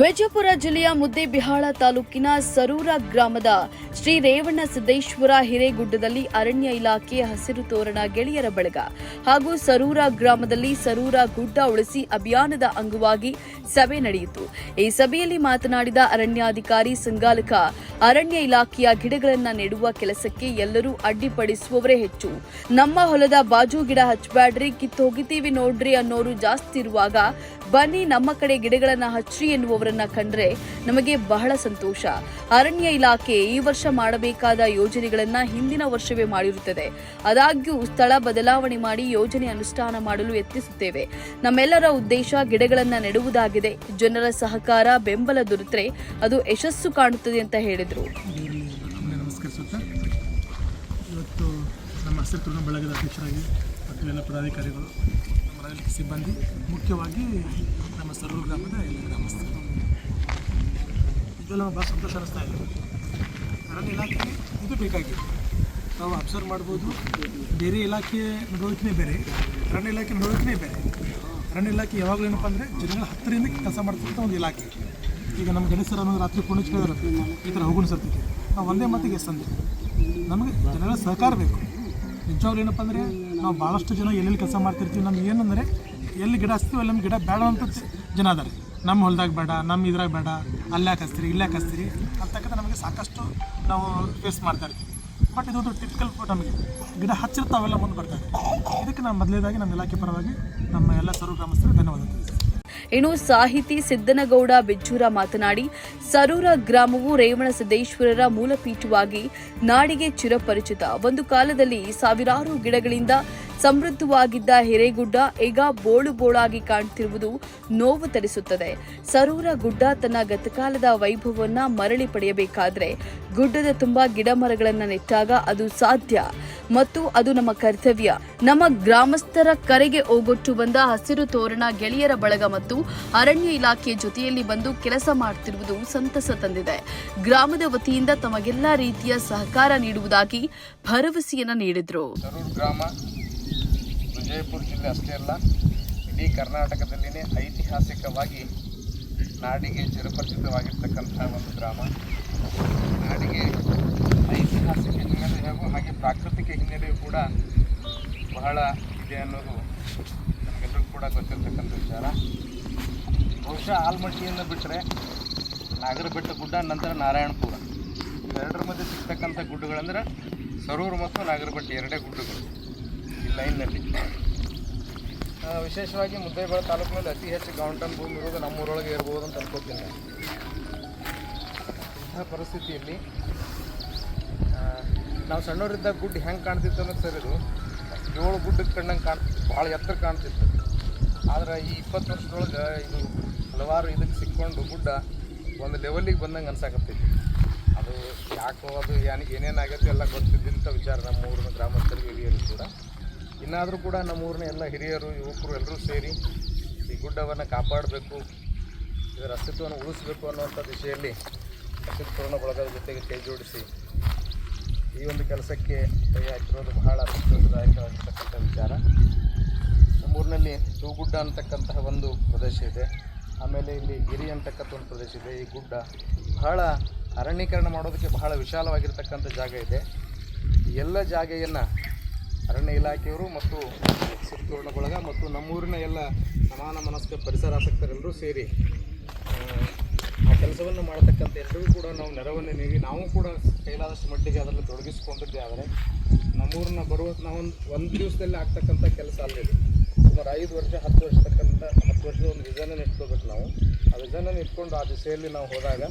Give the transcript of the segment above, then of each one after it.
ವಿಜಯಪುರ ಜಿಲ್ಲೆಯ ಮುದ್ದೇಬಿಹಾಳ ತಾಲೂಕಿನ ಸರೂರ ಗ್ರಾಮದ ಶ್ರೀ ರೇವಣ್ಣ ಸಿದ್ದೇಶ್ವರ ಹಿರೇಗುಡ್ಡದಲ್ಲಿ ಅರಣ್ಯ ಇಲಾಖೆ ಹಸಿರು ತೋರಣ ಗೆಳೆಯರ ಬಳಗ ಹಾಗೂ ಸರೂರ ಗ್ರಾಮದಲ್ಲಿ ಸರೂರ ಗುಡ್ಡ ಉಳಿಸಿ ಅಭಿಯಾನದ ಅಂಗವಾಗಿ ಸಭೆ ನಡೆಯಿತು. ಈ ಸಭೆಯಲ್ಲಿ ಮಾತನಾಡಿದ ಅರಣ್ಯಾಧಿಕಾರಿ ಸಂಗಾಲಕ ಅರಣ್ಯ ಇಲಾಖೆಯ ಗಿಡಗಳನ್ನು ನೆಡುವ ಕೆಲಸಕ್ಕೆ ಎಲ್ಲರೂ ಅಡ್ಡಿಪಡಿಸುವವರೇ ಹೆಚ್ಚು. ನಮ್ಮ ಹೊಲದ ಬಾಜು ಗಿಡ ಹಚ್ಚಬ್ಯಾಡ್ರಿ ಕಿತ್ತೋಗಿತೀವಿ ನೋಡ್ರಿ ಅನ್ನೋರು ಜಾಸ್ತಿ ಇರುವಾಗ ಬನ್ನಿ ನಮ್ಮ ಕಡೆ ಗಿಡಗಳನ್ನ ಹಚ್ಚಿ ಎನ್ನುವವರನ್ನ ಕಂಡ್ರೆ ನಮಗೆ ಬಹಳ ಸಂತೋಷ. ಅರಣ್ಯ ಇಲಾಖೆ ಈ ವರ್ಷ ಮಾಡಬೇಕಾದ ಯೋಜನೆಗಳನ್ನ ಹಿಂದಿನ ವರ್ಷವೇ ಮಾಡಿರುತ್ತದೆ. ಆದಾಗ್ಯೂ ಸ್ಥಳ ಬದಲಾವಣೆ ಮಾಡಿ ಯೋಜನೆ ಅನುಷ್ಠಾನ ಮಾಡಲು ಯತ್ನಿಸುತ್ತೇವೆ. ನಮ್ಮೆಲ್ಲರ ಉದ್ದೇಶ ಗಿಡಗಳನ್ನ ನೆಡುವುದಾಗಿದೆ. ಜನರ ಸಹಕಾರ, ಬೆಂಬಲ ದೊರೆತರೆ ಅದು ಯಶಸ್ಸು ಕಾಣುತ್ತದೆ ಅಂತ ಹೇಳಿದರು. ಇವತ್ತು ನಮ್ಮ ಹಸಿರು ಬಳಗದ ಅಧ್ಯಕ್ಷರಾಗಿ ಮತ್ತು ಎಲ್ಲ ಪದಾಧಿಕಾರಿಗಳು ರಾಜಕೀಯ ಸಿಬ್ಬಂದಿ, ಮುಖ್ಯವಾಗಿ ನಮ್ಮ ಸರೂರು ಗ್ರಾಮದ ಎಲ್ಲ ಗ್ರಾಮಸ್ಥರು. ಇದೆಲ್ಲ ಭಾಳ ಸಂತೋಷ ಅನ್ನಿಸ್ತಾ ಇದೆ. ಅರಣ್ಯ ಇಲಾಖೆಗೆ ಇದು ಬೇಕಾಗಿದೆ. ನಾವು ಅಬ್ಸರ್ವ್ ಮಾಡ್ಬೋದು. ಬೇರೆ ಇಲಾಖೆ ನಡವಳಿಕೆನೇ ಬೇರೆ, ಅರಣ್ಯ ಇಲಾಖೆ ನಡವಳಿಕೆನೇ ಬೇರೆ. ಅರಣ್ಯ ಇಲಾಖೆ ಯಾವಾಗಲೂ ಏನಪ್ಪ ಅಂದರೆ ಜನಗಳ ಹತ್ತಿರದಿಂದ ಕೆಲಸ ಮಾಡ್ತಕ್ಕಂಥ ಒಂದು ಇಲಾಖೆ. ಈಗ ನಮ್ಮ ಗಣೇಶರ ಅನ್ನೋದು ರಾತ್ರಿ ಪುಣ್ಯ ಈ ಥರ ಹೋಗೋಣ ಸರ್ತಿ ನಾವು ಒಂದೇ ಮಾತಿಗೆ ಅಂದ್ರೆ. ನಮಗೆ ಜನಗಳ ಸಹಕಾರ ಬೇಕು. ನಿಜವಾಗ್ಲೂ ಏನಪ್ಪ ಅಂದರೆ ನಾವು ಭಾಳಷ್ಟು ಜನ ಎಲ್ಲೆಲ್ಲಿ ಕೆಲಸ ಮಾಡ್ತಿರ್ತೀವಿ ನಮ್ಗೆ ಏನಂದರೆ, ಎಲ್ಲಿ ಗಿಡ ಹಚ್ತೀವಿ ಅಲ್ಲಿ ನಮ್ಗೆ ಗಿಡ ಬೇಡ ಅಂತ ಜನ ಅದಾರೆ. ನಮ್ಮ ಹೊಲ್ದಾಗ ಬೇಡ, ನಮ್ಮ ಇದ್ರಾಗ ಬೇಡ ಅಲ್ಲ್ಯಾಕೆ ಹಚ್ತೀರಿ, ಇಲ್ಲ ಹಚ್ತೀರಿ ಅಂತಕ್ಕಂಥ ನಮಗೆ ಸಾಕಷ್ಟು ನಾವು ಫೇಸ್ ಮಾಡ್ತಾ ಇರ್ತೀವಿ. ಬಟ್ ಇದೊಂದು ಟಿಪಿಕಲ್ ನಮಗೆ, ಗಿಡ ಹಚ್ಚಿರ್ತಾವೆಲ್ಲ ಮುಂದೆ ಬರ್ತಾರೆ. ಇದಕ್ಕೆ ನಾವು ಮೊದಲೇದಾಗಿ ನಮ್ಮ ಇಲಾಖೆ ಪರವಾಗಿ ನಮ್ಮ ಎಲ್ಲ ಸರ್ವ ಗ್ರಾಮಸ್ಥರಿಗೆ ಧನ್ಯವಾದ ಇನ್ನು ಸಾಹಿತಿ ಸಿದ್ದನಗೌಡ ಬಿಜ್ಜೂರ ಮಾತನಾಡಿ, ಸರೂರ ಗ್ರಾಮವು ರೇವಣ ಸಿದ್ದೇಶ್ವರರ ಮೂಲಪೀಠವಾಗಿ ನಾಡಿಗೆ ಚಿರಪರಿಚಿತ. ಒಂದು ಕಾಲದಲ್ಲಿ ಸಾವಿರಾರು ಗಿಡಗಳಿಂದ ಸಮೃದ್ಧವಾಗಿದ್ದ ಹಿರೇಗುಡ್ಡ ಈಗ ಬೋಳು ಬೋಳಾಗಿ ಕಾಣ್ತಿರುವುದು ನೋವು ತರಿಸುತ್ತದೆ. ಸರೂರ ಗುಡ್ಡ ತನ್ನ ಗತಕಾಲದ ವೈಭವವನ್ನ ಮರಳಿ ಪಡೆಯಬೇಕಾದ್ರೆ ಗುಡ್ಡದ ತುಂಬಾ ಗಿಡ ಮರಗಳನ್ನ ನೆಟ್ಟಾಗ ಅದು ಸಾಧ್ಯ. ಮತ್ತು ಅದು ನಮ್ಮ ಕರ್ತವ್ಯ. ನಮ್ಮ ಗ್ರಾಮಸ್ಥರ ಕರೆಗೆ ಓಗೊಟ್ಟು ಬಂದ ಹಸಿರು ತೋರಣ ಗೆಳೆಯರ ಬಳಗ ಮತ್ತು ಅರಣ್ಯ ಇಲಾಖೆಯ ಜೊತೆಯಲ್ಲಿ ಬಂದು ಕೆಲಸ ಮಾಡ್ತಿರುವುದು ಸಂತಸ ತಂದಿದೆ. ಗ್ರಾಮದ ವತಿಯಿಂದ ತಮಗೆಲ್ಲ ರೀತಿಯ ಸಹಕಾರ ನೀಡುವುದಾಗಿ ಭರವಸೆಯನ್ನ ನೀಡಿದ್ರು. ವಿಜಯಪುರ ಜಿಲ್ಲೆ ಅಷ್ಟೇ ಅಲ್ಲ, ಇಡೀ ಕರ್ನಾಟಕದಲ್ಲಿನೇ ಐತಿಹಾಸಿಕವಾಗಿ ನಾಡಿಗೆ ಚಿರಪರಿಚಿತವಾಗಿರ್ತಕ್ಕಂಥ ಒಂದು ಗ್ರಾಮ. ನಾಡಿಗೆ ಐತಿಹಾಸಿಕ ಹಿನ್ನೆಲೆ ಹಾಗೂ ಹಾಗೆ ಪ್ರಾಕೃತಿಕ ಹಿನ್ನೆಲೆಯೂ ಕೂಡ ಬಹಳ ಇದೆ ಅನ್ನೋದು ನಮಗೆಲ್ಲರಿಗೂ ಕೂಡ ಗೊತ್ತಿರ್ತಕ್ಕಂಥ ವಿಚಾರ. ಬಹುಶಃ ಆಲ್ಮಟ್ಟಿಯನ್ನು ಬಿಟ್ಟರೆ ನಾಗರಬೆಟ್ಟ ಗುಡ್ಡ, ನಂತರ ನಾರಾಯಣಪುರ. ಇವೆರಡರ ಮಧ್ಯೆ ಸಿಗ್ತಕ್ಕಂಥ ಗುಡ್ಡಗಳಂದ್ರೆ ಸರೂರು ಮತ್ತು ನಾಗರಬೆಟ್ಟ ಎರಡೇ ಗುಡ್ಡಗಳು. ಲೈನ್ನಲ್ಲಿ. ವಿಶೇಷವಾಗಿ ಮುದ್ದೇಬೇಳ ತಾಲೂಕಿನಲ್ಲಿ ಅತಿ ಹೆಚ್ಚು ಗೌಂಟನ್ ಭೂಮಿ ಇರೋದು ನಮ್ಮೂರೊಳಗೆ ಇರ್ಬೋದು ಅಂತ ಅನ್ಕೋತೀನಿ. ಇಂಥ ಪರಿಸ್ಥಿತಿಯಲ್ಲಿ ನಾವು ಸಣ್ಣವರಿದ್ದಾಗ ಗುಡ್ಡ ಹೆಂಗೆ ಕಾಣ್ತಿತ್ತು ಅನ್ನೋದು ಸರ್ ಇದು ಏಳು ಗುಡ್ಡಕ್ಕೆ ಕಂಡಂಗೆ ಕಾಣ್, ಭಾಳ ಎತ್ತರ ಕಾಣ್ತಿತ್ತು. ಆದರೆ ಈ ಇಪ್ಪತ್ತು ವರ್ಷದೊಳಗೆ ಇದು ಹಲವಾರು ಇದಕ್ಕೆ ಸಿಕ್ಕೊಂಡು ಗುಡ್ಡ ಒಂದು ಲೆವೆಲಿಗೆ ಬಂದಂಗೆ ಅನ್ಸಾಕತ್ತೈತಿ. ಅದು ಯಾಕೋ ಅದು ಏನ್ ಏನೇನಾಗೈತೆ ಎಲ್ಲ ಗೊತ್ತಿದ್ದಂಥ ವಿಚಾರ ನಮ್ಮ ಊರಿನ ಗ್ರಾಮಸ್ಥರಿಗೆ ಹಿರಿಯರು ಕೂಡ. ಇನ್ನಾದರೂ ಕೂಡ ನಮ್ಮೂರಿನ ಎಲ್ಲ ಹಿರಿಯರು, ಯುವಕರು ಎಲ್ಲರೂ ಸೇರಿ ಈ ಗುಡ್ಡವನ್ನು ಕಾಪಾಡಬೇಕು, ಇದರ ಅಸ್ತಿತ್ವವನ್ನು ಉಳಿಸಬೇಕು ಅನ್ನುವಂಥ ದಿಶೆಯಲ್ಲಿ ಅಸ್ತಿತ್ವವನ್ನು ಬಳಗದ ಜೊತೆಗೆ ಕೈ ಜೋಡಿಸಿ ಈ ಒಂದು ಕೆಲಸಕ್ಕೆ ಕೈ ಹಾಕಿರೋದು ಬಹಳ ಸಂತೋಷದಾಯಕವಾಗಿರ್ತಕ್ಕಂಥ ವಿಚಾರ. ನಮ್ಮೂರಿನಲ್ಲಿ ತೂಗುಡ್ಡ ಅಂತಕ್ಕಂತಹ ಒಂದು ಪ್ರದೇಶ ಇದೆ. ಆಮೇಲೆ ಇಲ್ಲಿ ಗಿರಿ ಅಂತಕ್ಕಂಥ ಒಂದು ಪ್ರದೇಶ ಇದೆ. ಈ ಗುಡ್ಡ ಬಹಳ ಅರಣ್ಯೀಕರಣ ಮಾಡೋದಕ್ಕೆ ಬಹಳ ವಿಶಾಲವಾಗಿರ್ತಕ್ಕಂಥ ಜಾಗ ಇದೆ. ಎಲ್ಲ ಜಾಗೆಯನ್ನು ಅರಣ್ಯ ಇಲಾಖೆಯವರು ಮತ್ತು ಸುತ್ತೂರ್ಣಗೊಳಗ ಮತ್ತು ನಮ್ಮೂರಿನ ಎಲ್ಲ ಸಮಾನ ಮನಸ್ಕ ಪರಿಸರ ಆಸಕ್ತರೆಲ್ಲರೂ ಸೇರಿ ಆ, ಕೆಲಸವನ್ನು ಮಾಡತಕ್ಕಂಥ ಎಲ್ಲರಿಗೂ ಕೂಡ ನಾವು ನೆರವನ್ನು ನೀಡಿ ನಾವು ಕೂಡ ಕೈಲಾದಷ್ಟು ಮಟ್ಟಿಗೆ ಅದರಲ್ಲಿ ತೊಡಗಿಸಿಕೊಂಡಿದ್ದೆ ಆದರೆ ನಮ್ಮೂರನ್ನ ಬರುವ ನಾವು ಒಂದು ದಿವಸದಲ್ಲಿ ಆಗ್ತಕ್ಕಂಥ ಕೆಲಸ ಅಲ್ಲಿದೆ. ಸುಮಾರು ಐದು ವರ್ಷ ಹತ್ತು ವರ್ಷ ತಕ್ಕಂಥ ಹತ್ತು ವರ್ಷದ ಒಂದು ವಿಷನನ್ನು ಇಟ್ಕೋಬೇಕು ನಾವು. ಆ ವಿಷನನ್ನು ಇಟ್ಕೊಂಡು ಆ ದಿಸೆಯಲ್ಲಿ ನಾವು ಹೋದಾಗ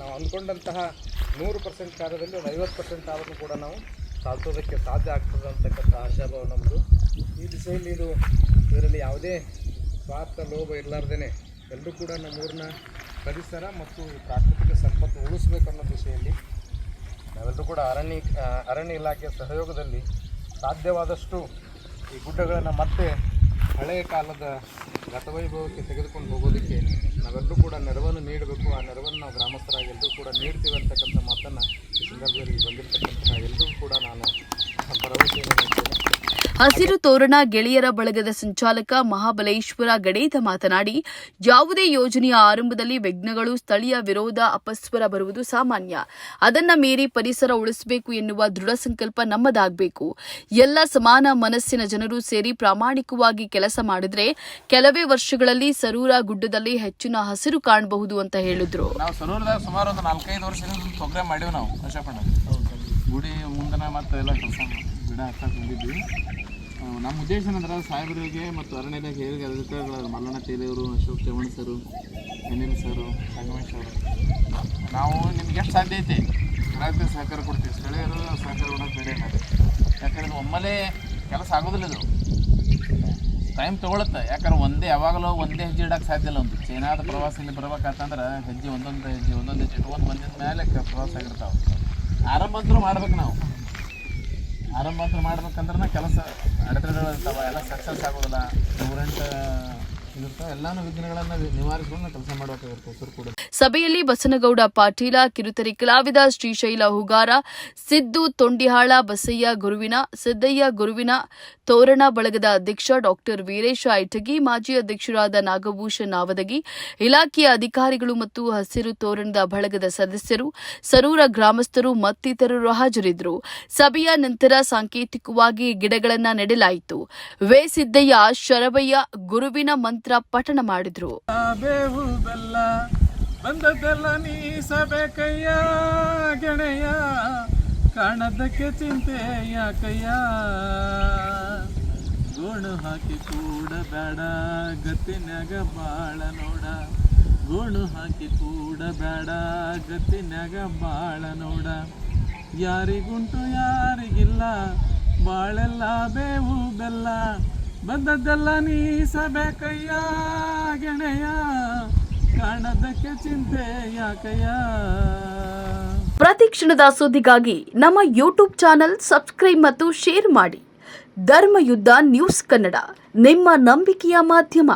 ನಾವು ಅಂದ್ಕೊಂಡಂತಹ ನೂರು ಪರ್ಸೆಂಟ್ ಕಾರ್ಯದಲ್ಲಿ ಒಂದು ಐವತ್ತು ಪರ್ಸೆಂಟ್ ಆದರೂ ಕೂಡ ನಾವು ಸಾಧಿಸೋದಕ್ಕೆ ಸಾಧ್ಯ ಆಗ್ತದೆ ಅಂತಕ್ಕಂಥ ಆಶಾಭಾವ ನಮ್ಮದು ಈ ದಿಸೆಯಲ್ಲಿ ಇದು ಇದರಲ್ಲಿ ಯಾವುದೇ ಸ್ವಾರ್ಥ, ಲೋಭ ಇರಲಾರ್ದೇ ಎಲ್ಲರೂ ಕೂಡ ನಮ್ಮೂರಿನ ಪರಿಸರ ಮತ್ತು ಪ್ರಾಕೃತಿಕ ಸಂಪತ್ತು ಉಳಿಸಬೇಕು ಅನ್ನೋ ದಿಶೆಯಲ್ಲಿ ನಾವೆಲ್ಲರೂ ಕೂಡ ಅರಣ್ಯ ಅರಣ್ಯ ಇಲಾಖೆಯ ಸಹಯೋಗದಲ್ಲಿ ಸಾಧ್ಯವಾದಷ್ಟು ಈ ಗುಡ್ಡಗಳನ್ನು ಮತ್ತೆ ಹಳೆಯ ಕಾಲದ ಗತವೈಭವಕ್ಕೆ ತೆಗೆದುಕೊಂಡು ಹೋಗೋದಕ್ಕೆ ನಾವೆಲ್ಲರೂ ಕೂಡ ನೆರವನ್ನು ನೀಡಬೇಕು. ಆ ನೆರವನ್ನು ನಾವು ಗ್ರಾಮಸ್ಥರಾಗಿ ಎಲ್ಲರೂ ಕೂಡ ನೀಡ್ತೀವಿ ಅಂತಕ್ಕಂಥ ಮಾತನ್ನು ಈ ಸಂದರ್ಭದಲ್ಲಿ ಬಂದಿರತಕ್ಕಂತಹ ಎಲ್ಲರಿಗೂ ಕೂಡ ನಾನು ಭರವಸೆಯನ್ನು ನೀಡ್ತೇನೆ. ಹಸಿರು ತೋರಣ ಗೆಳೆಯರ ಬಳಗದ ಸಂಚಾಲಕ ಮಹಾಬಲೇಶ್ವರ ಗಡೇತ ಮಾತನಾಡಿ, ಯಾವುದೇ ಯೋಜನೆಯ ಆರಂಭದಲ್ಲಿ ವಿಘ್ನಗಳು, ಸ್ಥಳೀಯ ವಿರೋಧ, ಅಪಸ್ವರ ಬರುವುದು ಸಾಮಾನ್ಯ. ಅದನ್ನ ಮೀರಿ ಪರಿಸರ ಉಳಿಸಬೇಕು ಎನ್ನುವ ದೃಢ ಸಂಕಲ್ಪ ನಮ್ಮದಾಗಬೇಕು. ಎಲ್ಲ ಸಮಾನ ಮನಸ್ಸಿನ ಜನರು ಸೇರಿ ಪ್ರಾಮಾಣಿಕವಾಗಿ ಕೆಲಸ ಮಾಡಿದ್ರೆ ಕೆಲವೇ ವರ್ಷಗಳಲ್ಲಿ ಸರೂರ ಗುಡ್ಡದಲ್ಲಿ ಹೆಚ್ಚಿನ ಹಸಿರು ಕಾಣಬಹುದು ಅಂತ ಹೇಳಿದ್ರು. ಗುಡಿ ಮುಂದನ ಮತ್ತೆ ಎಲ್ಲ ಕೆಲಸ ಗಿಡ ಹಚ್ಚಕ್ಕೆ ಬಂದಿದ್ವಿ. ನಮ್ಮ ಉದ್ದೇಶ ಏನಂದ್ರೆ ಸಾಹೇಬರಿಗೆ ಮತ್ತು ಅರಣ್ಯ ಇಲಾಖೆ ಹೇಗೆ ಅಧಿಕಾರಿಗಳು ಮಲ್ಲಣ್ಣ ತೇಲಿಯವರು, ಅಶೋಕ್ ಚವಣ್ ಸರು ಅನಿಲ್ ಸರು ಸಂಗಮೇಶ್ ಅವರು ನಾವು ನಿಮ್ಗೆ ಎಷ್ಟು ಸಾಧ್ಯ ಐತೆ? ಗ್ರಾಹಕ ಸಹಕಾರ ಕೊಡ್ತೀವಿ. ಸ್ಥಳೀಯರು ಸಹಕಾರ ಕೊಡೋಕೆ ಬೇಡ ಯಾಕಂದ್ರೆ ಒಮ್ಮೆಲೇ ಕೆಲಸ ಆಗೋದಿಲ್ಲ ಇದು. ಟೈಮ್ ತೊಗೊಳುತ್ತೆ. ಯಾಕಂದ್ರೆ ಒಂದೇ ಯಾವಾಗಲೂ ಒಂದೇ ಹೆಜ್ಜೆ ಇಡಕ್ಕೆ ಸಾಧ್ಯ ಇಲ್ಲ ಒಂದು. ಚೈನಾದ ಪ್ರವಾಸ ಇಲ್ಲಿ ಬರ್ಬೇಕಂತಂದ್ರೆ ಹೆಜ್ಜೆ ಒಂದೊಂದು ಹೆಜ್ಜೆ ಒಂದೊಂದು ಹೆಜ್ಜೆ ಇಟ್ಕೊಂಡು ಬಂದಿದ ಮೇಲೆ ಪ್ರವಾಸ ಆಗಿರ್ತಾವೆ. ಆರಂಭ ಮಾಡ್ಬೇಕು ನಾವು. ಆರಂಭ ಅಂತ ಮಾಡ್ಬೇಕಂದ್ರೆ ಕೆಲಸ ಅಡೆತಡೆಗಳು ಇರ್ತಾವೆ, ಎಲ್ಲ ಸಕ್ಸಸ್ ಆಗೋದಿಲ್ಲ. ನೂರೆಂಟು ಇದಿರ್ತಾವೆ ಎಲ್ಲಾನು ವಿಘ್ನಗಳನ್ನು ನಿವಾರಿಸ್ಕೊಂಡು ಕೆಲಸ ಮಾಡಬೇಕಾಗಿರ್ತದೆ ಕೂಡ. ಸಭೆಯಲ್ಲಿ ಬಸನಗೌಡ ಪಾಟೀಲ, ಕಿರುತೆರೆ ಕಲಾವಿದ ಶ್ರೀಶೈಲ ಹುಗಾರ, ಸಿದ್ದು ತೊಂಡಿಹಾಳ, ಬಸಯ್ಯ ಗುರುವಿನ, ಸಿದ್ದಯ್ಯ ಗುರುವಿನ, ತೋರಣ ಬಳಗದ ಅಧ್ಯಕ್ಷ ಡಾಕ್ಟರ್ ವೀರೇಶ ಐಟಗಿ, ಮಾಜಿ ಅಧ್ಯಕ್ಷರಾದ ನಾಗಭೂಷಣ್ ನಾವದಗಿ, ಇಲಾಖೆಯ ಅಧಿಕಾರಿಗಳು ಮತ್ತು ಹಸಿರು ತೋರಣದ ಬಳಗದ ಸದಸ್ಯರು, ಸರೂರ ಗ್ರಾಮಸ್ಥರು ಮತ್ತಿತರರು ಹಾಜರಿದ್ದರು. ಸಭೆಯ ನಂತರ ಸಾಂಕೇತಿಕವಾಗಿ ಗಿಡಗಳನ್ನು ನೆಡಲಾಯಿತು. ವೇ ಸಿದ್ದಯ್ಯ, ಶರವಯ್ಯ ಗುರುವಿನ ಮಂತ್ರ ಪಠಣ ಮಾಡಿದ್ರು. ಬಂದದ್ದೆಲ್ಲ ನೀಸಬೇಕಯ್ಯ ಗೆಳೆಯ. ಕಾಣದಕ್ಕೆ ಚಿಂತೆ ಯಾಕಯ್ಯ. ಗೋಣು ಹಾಕಿ ಕೂಡ ಬೇಡ, ಗತ್ತಿನ್ಯಾಗ ಬಾಳ ನೋಡ. ಗೋಣು ಹಾಕಿ ಕೂಡ ಬೇಡ, ಗತ್ತಿನ್ಯಾಗ ಬಾಳ ನೋಡ. ಯಾರಿಗುಂಟು ಯಾರಿಗಿಲ್ಲ, ಬಾಳೆಲ್ಲ ಬೇವು ಬೆಲ್ಲ. ಬಂದದ್ದೆಲ್ಲ ನೀಸಬೇಕಯ್ಯ ಗೆಳೆಯ. ಕಾಣದಕ್ಕೆ ಚಿಂತೆ ಯಾಕಯ್ಯ? ಪ್ರತಿ ಕ್ಷಣದ ಸುದ್ದಿಗಾಗಿ ನಮ್ಮ ಯೂಟ್ಯೂಬ್ ಚಾನೆಲ್ ಸಬ್ಸ್ಕ್ರೈಬ್ ಮತ್ತು ಶೇರ್ ಮಾಡಿ. ಧರ್ಮಯುದ್ಧ ನ್ಯೂಸ್ ಕನ್ನಡ, ನಿಮ್ಮ ನಂಬಿಕೆಯ ಮಾಧ್ಯಮ.